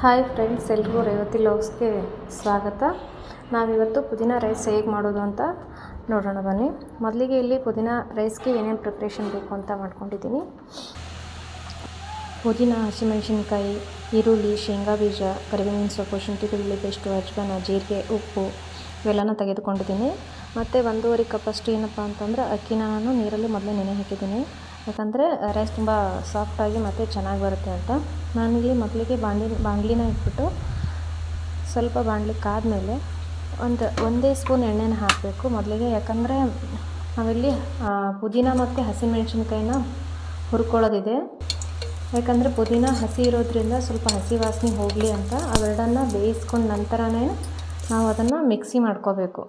Hi friends, ಎಲ್ರಿಗೂ ರೇವತಿ ಲಾಗ್ಸ್ಗೆ ಸ್ವಾಗತ. ನಾವಿವತ್ತು ಪುದೀನ ರೈಸ್ ಹೇಗೆ ಮಾಡೋದು ಅಂತ ನೋಡೋಣ ಬನ್ನಿ. ಮೊದಲಿಗೆ ಇಲ್ಲಿ ಪುದೀನ ರೈಸ್ಗೆ ಏನೇನು ಪ್ರಿಪ್ರೇಷನ್ ಬೇಕು ಅಂತ ಮಾಡ್ಕೊಂಡಿದ್ದೀನಿ. ಪುದೀನ ಹಸಿಮೆಣಸಿನ್ಕಾಯಿ, ಈರುಳ್ಳಿ, ಶೇಂಗಾ ಬೀಜ, ಕರಿಬೇವಿನ ಸೊಪ್ಪು, ಶುಂಠಿ, ಬೆಳ್ಳುಳ್ಳಿ ಪೇಸ್ಟು, ಅಜ್ವಾನ, ಜೀರಿಗೆ, ಉಪ್ಪು ಇವೆಲ್ಲನ ತೆಗೆದುಕೊಂಡಿದ್ದೀನಿ. ಮತ್ತು ಒಂದೂವರೆ ಕಪ್ಪಷ್ಟು ಏನಪ್ಪ ಅಂತಂದ್ರೆ ಅಕ್ಕಿನ ನಾನು ನೀರಲ್ಲಿ ಮೊದಲೇ ನೆನೆ ಹಾಕಿದ್ದೀನಿ. ಯಾಕಂದರೆ ರೈಸ್ ತುಂಬ ಸಾಫ್ಟಾಗಿ ಮತ್ತು ಚೆನ್ನಾಗಿ ಬರುತ್ತೆ ಅಂತ. ನಾನಿಲ್ಲಿ ಮಕ್ಕಳಿಗೆ ಬಾಣಲಿ ಬಾಣಲಿನ ಇಟ್ಬಿಟ್ಟು ಸ್ವಲ್ಪ ಬಾಣಲಿ ಕಾದಮೇಲೆ ಒಂದು, ಒಂದೇ ಸ್ಪೂನ್ ಎಣ್ಣೆನ ಹಾಕಬೇಕು ಮೊದಲಿಗೆ. ಯಾಕಂದರೆ, ನಾವಿಲ್ಲಿ ಪುದೀನ ಮತ್ತು ಹಸಿಮೆಣಸಿನ್ಕಾಯಿನ ಹುರ್ಕೊಳ್ಳೋದಿದೆ. ಯಾಕಂದರೆ, ಪುದೀನ ಹಸಿ ಇರೋದ್ರಿಂದ ಸ್ವಲ್ಪ ಹಸಿ ವಾಸನೆ ಹೋಗಲಿ ಅಂತ ಅವೆರಡನ್ನು ಬೇಯಿಸ್ಕೊಂಡು ನಂತರನೇ ನಾವು ಅದನ್ನು ಮಿಕ್ಸಿ ಮಾಡ್ಕೋಬೇಕು.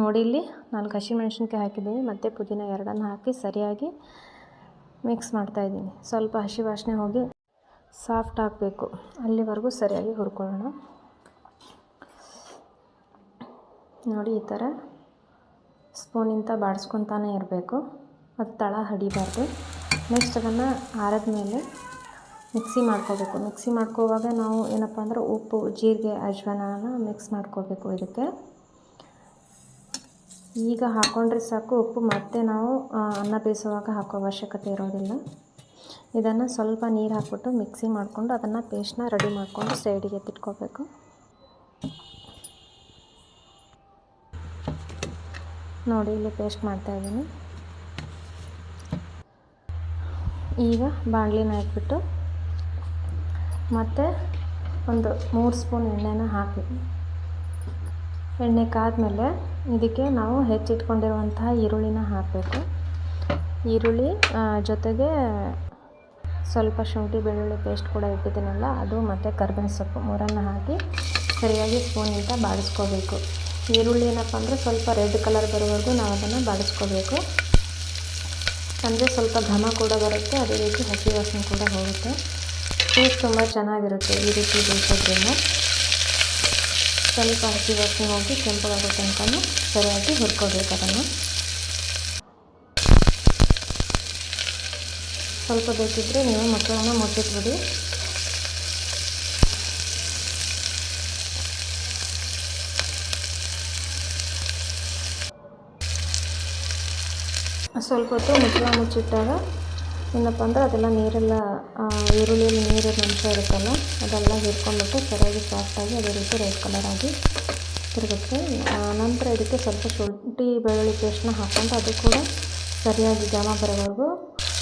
ನೋಡಿ ಇಲ್ಲಿ ನಾಲ್ಕು ಹಸಿಮೆಣ್ಸಿನ್ಕಾಯಿ ಹಾಕಿದ್ದೀನಿ. ಮತ್ತು ಪುದೀನ ಎರಡನ್ನು ಹಾಕಿ ಸರಿಯಾಗಿ ಮಿಕ್ಸ್ ಮಾಡ್ತಾಯಿದ್ದೀನಿ ಸ್ವಲ್ಪ ಹಸಿ ವಾಸನೆ ಹೋಗಿ ಸಾಫ್ಟ್ ಆಗಬೇಕು. ಅಲ್ಲಿವರೆಗೂ ಸರಿಯಾಗಿ ಹುರ್ಕೊಳ್ಳೋಣ. ನೋಡಿ, ಈ ಥರ ಸ್ಪೂನಿಂದ ಬಾಡಿಸ್ಕೊತಾನೆ ಇರಬೇಕು. ಅದು ತಳ ಹಡಿಬಾರ್ದು. ನೆಕ್ಸ್ಟ್ ಅದನ್ನು ಆರದ ಮೇಲೆ ಮಿಕ್ಸಿ ಮಾಡ್ಕೋಬೇಕು. ಮಿಕ್ಸಿ ಮಾಡ್ಕೋವಾಗ ನಾವು ಏನಪ್ಪ ಅಂದ್ರೆ ಉಪ್ಪು, ಜೀರಿಗೆ, ಅಜ್ವಾನನ ಮಿಕ್ಸ್ ಮಾಡ್ಕೋಬೇಕು ಇದಕ್ಕೆ. ಈಗ ಹಾಕ್ಕೊಂಡ್ರೆ ಸಾಕು, ಉಪ್ಪು ಮತ್ತೆ ನಾವು ಅನ್ನ ಬೇಯಿಸುವಾಗ ಹಾಕೋ ಅವಶ್ಯಕತೆ ಇರೋದಿಲ್ಲ. ಇದನ್ನು ಸ್ವಲ್ಪ ನೀರು ಹಾಕ್ಬಿಟ್ಟು ಮಿಕ್ಸಿ ಮಾಡಿಕೊಂಡು ಅದನ್ನು ಪೇಸ್ಟ್ನ ರೆಡಿ ಮಾಡಿಕೊಂಡು ಸೈಡಿಗೆ ಎತ್ತಿಟ್ಕೋಬೇಕು. ನೋಡಿ, ಇಲ್ಲಿ ಪೇಸ್ಟ್ ಮಾಡ್ತಾ ಇದ್ದೀನಿ. ಈಗ ಬಾಣಲಿನ ಇಟ್ಬಿಟ್ಟು ಮತ್ತು ಒಂದು ಮೂರು ಸ್ಪೂನ್ ಎಣ್ಣೆನ ಹಾಕಿ ಎಣ್ಣೆ ಕಾದ್ಮೇಲೆ ಇದಕ್ಕೆ ನಾವು ಹೆಚ್ಚಿಟ್ಕೊಂಡಿರುವಂತಹ ಈರುಳ್ಳಿನ ಹಾಕಬೇಕು. ಈರುಳ್ಳಿ ಜೊತೆಗೆ ಸ್ವಲ್ಪ ಶುಂಠಿ, ಬೆಳ್ಳುಳ್ಳಿ ಪೇಸ್ಟ್ ಕೂಡ ಇಟ್ಟಿದ್ದೀನಲ್ಲ, ಅದು ಮತ್ತು ಕರ್ಬೇವಿನ ಸೊಪ್ಪು ಮೂರನ್ನು ಹಾಕಿ ಸರಿಯಾಗಿ ಸ್ಪೂನಿಂದ ಬಾಡಿಸ್ಕೋಬೇಕು. ಈರುಳ್ಳಿ ಏನಪ್ಪ ಅಂದರೆ ಸ್ವಲ್ಪ ರೆಡ್ ಕಲರ್ ಬರೋವರೆಗೂ ನಾವು ಅದನ್ನು ಬಾಡಿಸ್ಕೋಬೇಕು. ಅಂದರೆ ಸ್ವಲ್ಪ ಘಮ ಕೂಡ ಬರುತ್ತೆ, ಅದೇ ರೀತಿ ಹಸಿ ವಾಸನೆ ಕೂಡ ಹೋಗುತ್ತೆ. ಟೇಸ್ಟ್ ತುಂಬ ಚೆನ್ನಾಗಿರುತ್ತೆ ಈ ರೀತಿ ಬೇಯಿಸೋದ್ರಿಂದ ಸ್ವಲ್ಪ ಹಸಿ ವಾಸನೆ ಹೋಗಿ ಕೆಂಪಗಾಗೋ ತನಕ ಸರಿಯಾಗಿ ಹುರ್ಕೋಬೇಕು ಅದನ್ನು ಸ್ವಲ್ಪ ಬೇಕಿದ್ದರೆ ನೀವು ಮಕ್ಕಳನ್ನು ಮುಚ್ಚಿಟ್ಬಿಡಿ. ಸ್ವಲ್ಪ ಹೊತ್ತು ಮುಚ್ಚಳ ಮುಚ್ಚಿಟ್ಟಾಗ ಏನಪ್ಪ ಅಂದ್ರೆ ಅದೆಲ್ಲ ನೀರೆಲ್ಲ ಈರುಳ್ಳಿಯಲ್ಲಿ ನೀರಿನ ಅಂಶ ಇರುತ್ತಲ್ಲ, ಅದೆಲ್ಲ ಹೀರ್ಕೊಂಡ್ಬಿಟ್ಟು ಸರಿಯಾಗಿ ಸಾಫ್ಟಾಗಿ ಅದೇ ರೀತಿ ರೆಡ್ ಕಲರ್ ಆಗಿ ತಿರುಗುತ್ತೆ. ನಂತರ ಇದಕ್ಕೆ ಸ್ವಲ್ಪ ಶುಂಠಿ ಬೆಳ್ಳುಳ್ಳಿ ಪೇಸ್ಟ್ನ ಹಾಕ್ಕೊಂಡು ಅದು ಕೂಡ ಸರಿಯಾಗಿ ಜಾಮ ಬರೋವರೆಗೂ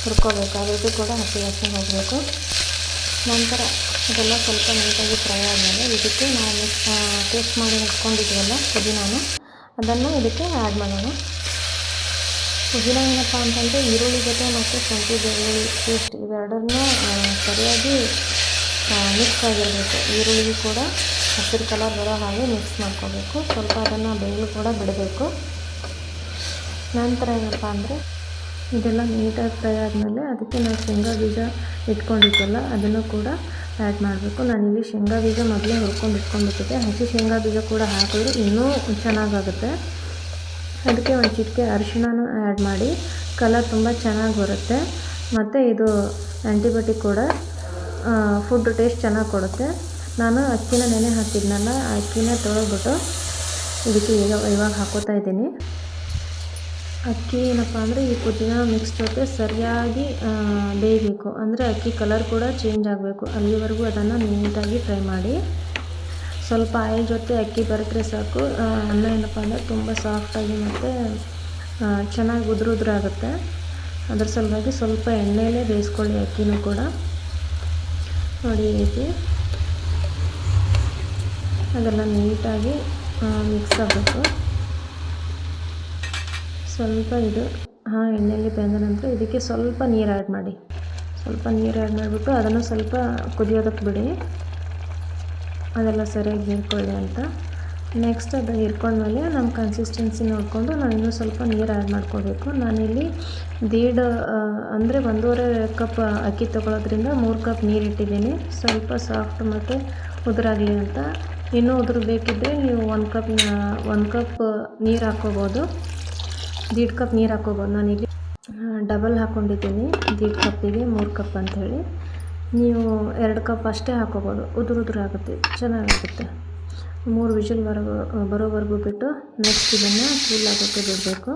ಹುರ್ಕೋಬೇಕು. ಅದಕ್ಕೆ ಕೂಡ ಹಸಿ ಹಸಿ ಹೋಗಬೇಕು ನಂತರ ಅದೆಲ್ಲ ಸ್ವಲ್ಪ ನೀಟಾಗಿ ಫ್ರೈ ಆದಮೇಲೆ ಇದಕ್ಕೆ ನಾವು ಟೇಸ್ಟ್ ಮಾಡಿ ಇಟ್ಕೊಂಡಿದ್ದೀವಲ್ಲ ಪುದೀನಾನ, ಅದನ್ನು ಇದಕ್ಕೆ ಆ್ಯಡ್ ಮಾಡೋಣ. ಪುದೀನ ಏನಪ್ಪ ಅಂತಂದರೆ ಈರುಳ್ಳಿ ಜೊತೆ ಮತ್ತು ಶುಂಠಿ, ಬೆಳ್ಳುಳ್ಳಿ ಪೇಸ್ಟ್ ಇವೆರಡನ್ನೂ ಸರಿಯಾಗಿ ಮಿಕ್ಸ್ ಆಗಿರಬೇಕು. ಈರುಳ್ಳಿ ಕೂಡ ಹಸಿರು ಕಲರ್ ಬರೋ ಹಾಗೆ ಮಿಕ್ಸ್ ಮಾಡ್ಕೋಬೇಕು. ಸ್ವಲ್ಪ ಅದನ್ನು ಬೇಯಲು ಕೂಡ ಬಿಡಬೇಕು. ನಂತರ ಏನಪ್ಪ ಅಂದರೆ ಇದೆಲ್ಲ ನೀಟಾಗಿ ಫ್ರೈ ಆದಮೇಲೆ ಅದಕ್ಕೆ ನಾವು ಶೇಂಗಾ ಬೀಜ ಇಟ್ಕೊಂಡಿದ್ದೆಲ್ಲ ಅದನ್ನು ಕೂಡ ಆ್ಯಡ್ ಮಾಡಬೇಕು. ನಾನಿಲ್ಲಿ ಶೇಂಗಾ ಬೀಜ ಮೊದಲೇ ಹುರ್ಕೊಂಡು ಇಟ್ಕೊಂಡ್ಬಿಟ್ಟಿದ್ದೆ. ಹಸಿ ಶೇಂಗಾ ಬೀಜ ಕೂಡ ಹಾಕಿದ್ರೆ ಇನ್ನೂ ಚೆನ್ನಾಗಾಗುತ್ತೆ. ಅದಕ್ಕೆ ಒಂದು ಚಿಟಿಕೆ ಅರಿಶಿಣನೂ ಆ್ಯಡ್ ಮಾಡಿ. ಕಲರ್ ತುಂಬ ಚೆನ್ನಾಗಿ ಬರುತ್ತೆ. ಮತ್ತು ಇದು ಆ್ಯಂಟಿಬಯೋಟಿಕ್ ಕೂಡ ಫುಡ್ ಟೇಸ್ಟ್ ಚೆನ್ನಾಗಿ ಕೊಡುತ್ತೆ. ನಾನು ಅಕ್ಕಿನ ನೆನೆ ಹಾಕಿದ್ನಲ್ಲ, ಆ ಅಕ್ಕಿನ ತೊಳೆದ್ಬಿಟ್ಟು ಇದಕ್ಕೆ ಈಗ ಇವಾಗ ಹಾಕೋತಾ ಇದ್ದೀನಿ. ಅಕ್ಕಿ ಏನಪ್ಪ ಅಂದರೆ ಈ ಪುದೀನ ಮಿಕ್ಸ್ ಜೊತೆ ಸರಿಯಾಗಿ ಬೇಯಬೇಕು. ಅಂದರೆ ಅಕ್ಕಿ ಕಲರ್ ಕೂಡ ಚೇಂಜ್ ಆಗಬೇಕು. ಅಲ್ಲಿವರೆಗೂ ಅದನ್ನು ನೀಟಾಗಿ ಫ್ರೈ ಮಾಡಿ. ಸ್ವಲ್ಪ ಆಯಿಲ್ ಜೊತೆ ಅಕ್ಕಿ ಬರೆದ್ರೆ ಸಾಕು. ಅನ್ನ ಏನಪ್ಪ ಅಂದರೆ ತುಂಬ ಸಾಫ್ಟಾಗಿ ಮತ್ತು ಚೆನ್ನಾಗಿ ಉದುರು ಉದುರಾಗುತ್ತೆ ಅದ್ರ ಸಲುವಾಗಿ ಸ್ವಲ್ಪ ಎಣ್ಣೆಯಲ್ಲೇ ಬೇಯಿಸ್ಕೊಳ್ಳಿ ಅಕ್ಕಿನೂ ಕೂಡ. ನೋಡಿ ರೀತಿ. ಅದೆಲ್ಲ ನೀಟಾಗಿ ಮಿಕ್ಸ್ ಆಗಬೇಕು. ಸ್ವಲ್ಪ ಇದು ಹಾಂ ಎಣ್ಣೆಯಲ್ಲಿ ಬೆಂದ ನಂತರ ಇದಕ್ಕೆ ಸ್ವಲ್ಪ ನೀರು ಆ್ಯಡ್ ಮಾಡಿ. ಸ್ವಲ್ಪ ನೀರು ಆ್ಯಡ್ ಮಾಡಿಬಿಟ್ಟು ಅದನ್ನು ಸ್ವಲ್ಪ ಕುದಿಯೋದಕ್ಕೆ ಬಿಡಿ. ಅದೆಲ್ಲ ಸರಿಯಾಗಿ ಹೀರ್ಕೊಳ್ಳಿ ಅಂತ. ನೆಕ್ಸ್ಟ್ ಅದು ಹಿರ್ಕೊಂಡ್ಮೇಲೆ ನಮ್ಮ ಕನ್ಸಿಸ್ಟೆನ್ಸಿ ನೋಡಿಕೊಂಡು ನಾನು ಇನ್ನೂ ಸ್ವಲ್ಪ ನೀರು ಆ್ಯಡ್ ಮಾಡ್ಕೋಬೇಕು. ನಾನಿಲ್ಲಿ ದೀಡ್ ಅಂದರೆ ಒಂದೂವರೆ ಕಪ್ ಅಕ್ಕಿ ತೊಗೊಳೋದ್ರಿಂದ ಮೂರು ಕಪ್ ನೀರು ಇಟ್ಟಿದ್ದೀನಿ. ಸ್ವಲ್ಪ ಸಾಫ್ಟ್ ಮತ್ತು ಉದುರಾಗಲಿ ಅಂತ. ಇನ್ನೂ ಉದುರು ಬೇಕಿದ್ದರೆ ನೀವು ಒಂದು ಕಪ್ ಒಂದು ಕಪ್ ನೀರು ಹಾಕ್ಕೋಬೋದು. ದೀಡ್ ಕಪ್ ನೀರು ಹಾಕ್ಕೋಬೋದು. ನಾನಿಲ್ಲಿ ಡಬಲ್ ಹಾಕ್ಕೊಂಡಿದ್ದೀನಿ ದೀಡ್ ಕಪ್ಪಿಗೆ ಮೂರು ಕಪ್ ಅಂಥೇಳಿ. ನೀವು ಎರಡು ಕಪ್ ಅಷ್ಟೇ ಹಾಕೋಬೋದು, ಉದುರು ಉದುರು ಆಗುತ್ತೆ, ಚೆನ್ನಾಗಾಗುತ್ತೆ. ಮೂರು ವಿಷಲ್ ಬರೋ ಬರೋವರೆಗೂ ಬಿಟ್ಟು ನೆಕ್ಸ್ಟ್ ಇದನ್ನು ಕೂಲ್ ಆಗೋಕ್ಕೆ ಬಿಡಬೇಕು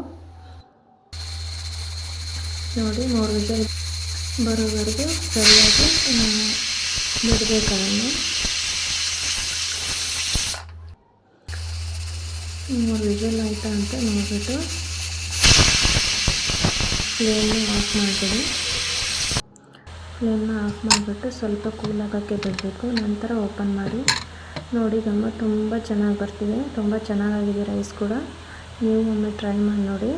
ನೋಡಿ, ಮೂರು ವಿಷಲ್ ಬರೋವರೆಗೂ ಸರಿಯಾಗಿ ಬಿಡಬೇಕು ಅದನ್ನು ಮೂರು ವಿಷಲ್ ಆಯಿತಾ ಅಂತ ನೋಡಿಬಿಟ್ಟು ಫ್ಲೇಮ್ನ ಆಫ್ ಮಾಡ್ತೀವಿ ಫ್ಲೇಮ್ನ ಆಫ್ ಮಾಡಿಬಿಟ್ಟು ಸ್ವಲ್ಪ ಕೂಲ್ ಆಗೋಕ್ಕೆ ಬಿಡಬೇಕು. ನಂತರ ಓಪನ್ ಮಾಡಿ. ನೋಡಿ ಗಮ್ಮ ತುಂಬ ಚೆನ್ನಾಗಿ ಬರ್ತಿದೆ. ತುಂಬ ಚೆನ್ನಾಗಾಗಿದೆ ರೈಸ್ ಕೂಡ. ನೀವು ಒಮ್ಮೆ ಟ್ರೈ ಮಾಡಿ ನೋಡಿ.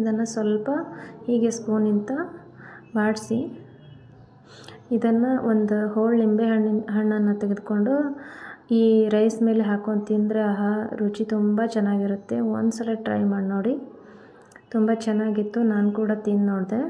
ಇದನ್ನು ಸ್ವಲ್ಪ ಹೀಗೆ ಸ್ಪೂನಿಂದ ಬಾಡಿಸಿ, ಇದನ್ನು ಒಂದು ಹೋಳು ನಿಂಬೆ ಹಣ್ಣಿನ, ಹಣ್ಣನ್ನು ತೆಗೆದುಕೊಂಡು ಈ ರೈಸ್ ಮೇಲೆ ಹಾಕೊಂಡು ತಿಂದರೆ ಆಹಾ, ರುಚಿ ತುಂಬ ಚೆನ್ನಾಗಿರುತ್ತೆ. ಒಂದು ಸಲ ಟ್ರೈ ಮಾಡಿ ನೋಡಿ. ತುಂಬ ಚೆನ್ನಾಗಿತ್ತು. ನಾನು ಕೂಡ ತಿಂದು ನೋಡಿದೆ.